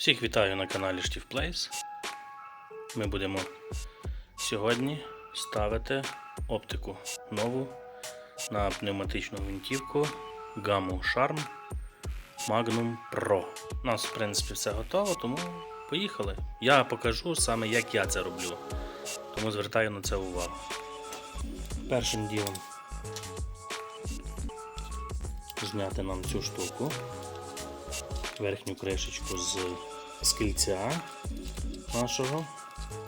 Всіх вітаю на каналі Штів Плейс. Ми будемо сьогодні ставити оптику нову на пневматичну гвинтівку Gamma Charm Magnum Pro. У нас, в принципі, все готово, тому поїхали. Я покажу саме, як я це роблю. Тому звертаю на це увагу. Першим ділом зняти нам цю штуку верхню кришечку з, з кільця нашого.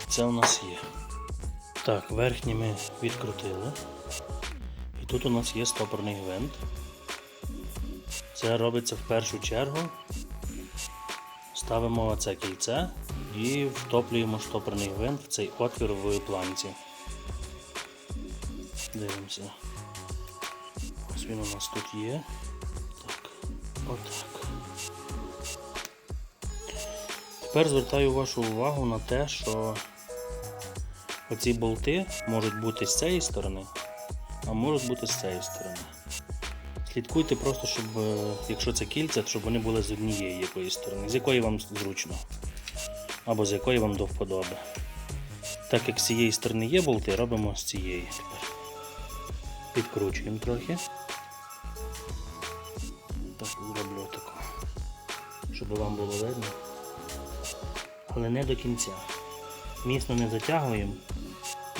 Це у нас є. Так, верхній ми відкрутили. І тут у нас є стопорний гвинт. Це робиться в першу чергу. Ставимо оце кільце і втоплюємо штопорний гвинт в цей отвір в планці. Дивимося. Ось він у нас тут є. Так, отак. Тепер звертаю вашу увагу на те, що оці болти можуть бути з цієї сторони, а можуть бути з цієї сторони. Слідкуйте просто, щоб, е, якщо це кільця, щоб вони були з однієї якоїсь сторони, з якої вам зручно, або з якої вам до вподоби. Так як з цієї сторони є болти, робимо з цієї. Підкручуємо трохи. Так, зроблю таку, щоб вам було видно але не до кінця. Міцно не затягуємо,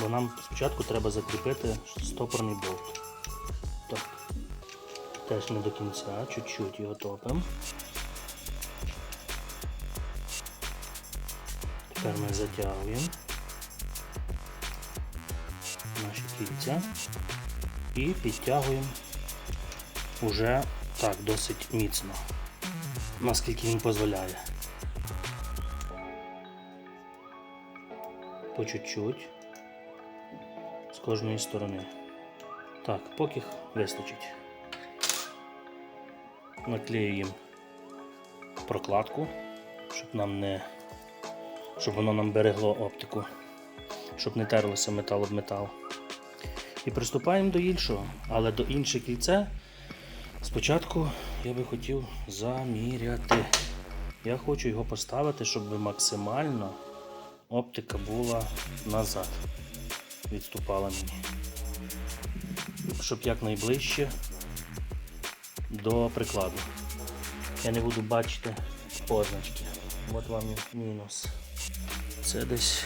бо нам спочатку треба закріпити стопорний болт. Так. Теж не до кінця, чуть-чуть його топимо. Тепер ми затягуємо наші кільця і підтягуємо уже так досить міцно, наскільки він дозволяє. По чуть-чуть з кожної сторони. Так, поки вистачить. Наклеюємо прокладку, щоб нам не щоб воно нам берегло оптику, щоб не терлося метал об метал. І приступаємо до іншого, але до інше кільце спочатку я би хотів заміряти. Я хочу його поставити, щоб максимально оптика була назад, відступала мені. Щоб якнайближче до прикладу. Я не буду бачити позначки. От вам мінус. Це десь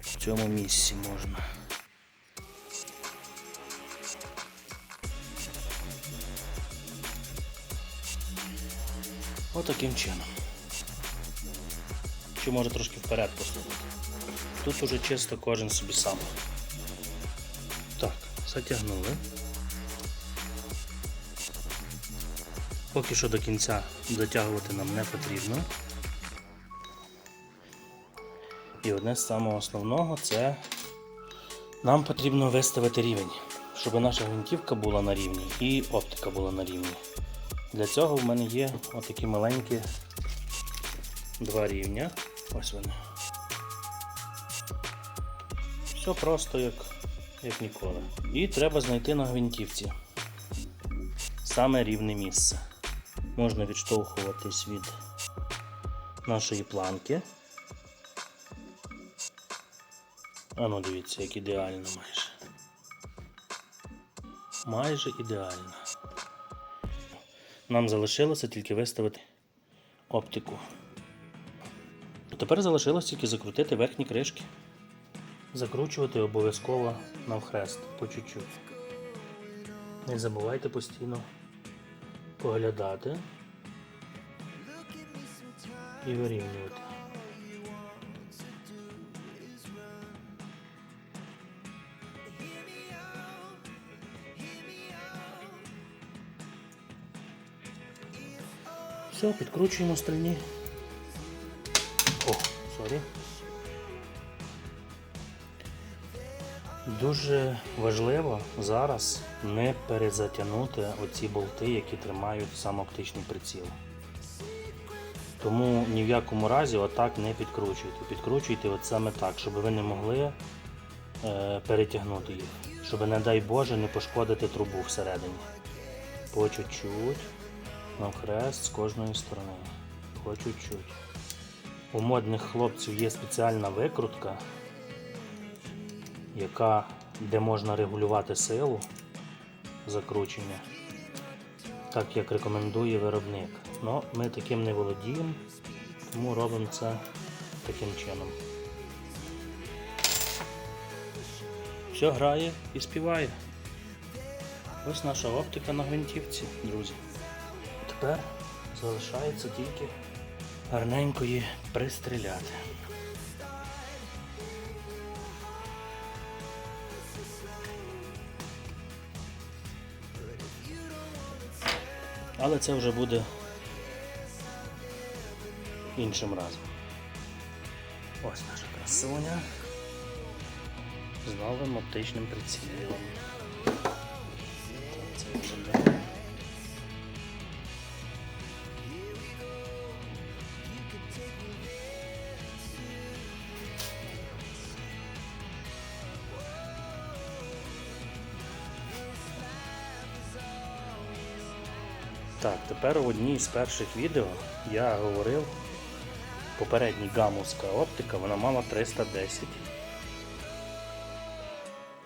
в цьому місці можна. Отаким чином. Чи може трошки вперед послухати. Тут уже чисто кожен собі сам. Так, затягнули. Поки що до кінця затягувати нам не потрібно. І одне з самого основного це нам потрібно виставити рівень, щоб наша гвинтівка була на рівні і оптика була на рівні. Для цього в мене є отакі маленькі два рівня. Ось вони. Все просто як, як ніколи. І треба знайти на гвинтівці саме рівне місце. Можна відштовхуватись від нашої планки. А ну дивіться, як ідеально майже. Майже ідеально. Нам залишилося тільки виставити оптику. Тепер залишилось тільки закрутити верхні кришки. Закручувати обов'язково навхрест по чуть-чуть. Не забувайте постійно поглядати і вирівнювати. Все, підкручуємо стальні. Сорі. Дуже важливо зараз не перезатягнути оці болти, які тримають сам оптичний приціл. Тому ні в якому разі отак не підкручуйте. Підкручуйте от саме так, щоб ви не могли е, перетягнути їх. Щоб, не дай Боже, не пошкодити трубу всередині. По чуть-чуть, навхрест з кожної сторони. по чуть-чуть. У модних хлопців є спеціальна викрутка, яка, де можна регулювати силу закручення, так як рекомендує виробник. Но ми таким не володіємо, тому робимо це таким чином. Все грає і співає. Ось наша оптика на гвинтівці, друзі. Тепер залишається тільки гарненько пристріляти. Але це вже буде іншим разом. Ось наша красуня з новим оптичним прицілом. Це вже не. Так, тепер в одній з перших відео я говорив, попередній гамовська оптика, вона мала 310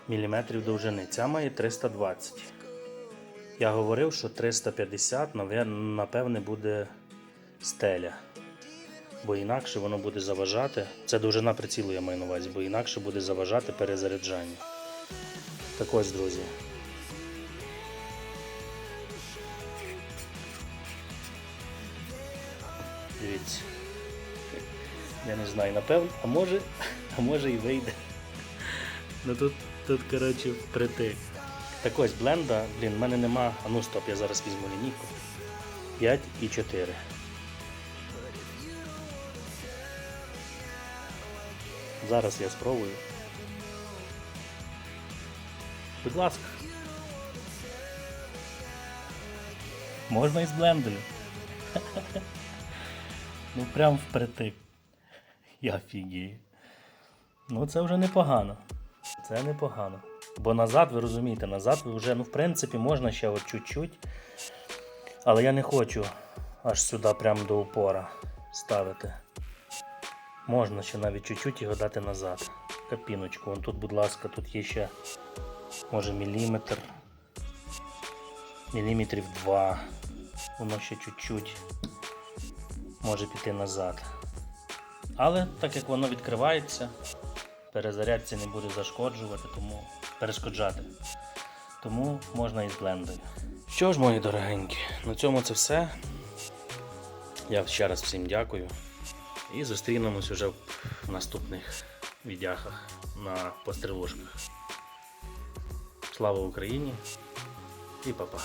мм довжини. Ця має 320. Я говорив, що 350, наве- напевне, буде стеля. Бо інакше воно буде заважати. Це довжина прицілу, я маю на увазі, бо інакше буде заважати перезаряджання. Так ось, друзі. Дивіться. Я не знаю, напевно, а може, а може і вийде. Ну тут, тут коротше, впритик. Так ось бленда, блін, в мене нема. А ну стоп, я зараз візьму лінійку. 5 і 4. Зараз я спробую. Будь ласка. Можна і з блендером. Ну прям впритик. Я фігію. Ну це вже непогано. Це непогано. Бо назад, ви розумієте, назад вже, ну, в принципі, можна ще от чуть-чуть. Але я не хочу аж сюди прям до упора ставити. Можна ще навіть чуть-чуть його дати назад. Капіночку. Вон тут, будь ласка, тут є ще може міліметр. Міліметрів два. Воно ще чуть-чуть може піти назад. Але так як воно відкривається, перезарядці не буде зашкоджувати, тому перешкоджати. Тому можна і з блендою. Що ж, мої дорогенькі, на цьому це все. Я ще раз всім дякую. І зустрінемось уже в наступних відяхах на пострілушках. Слава Україні і па-па!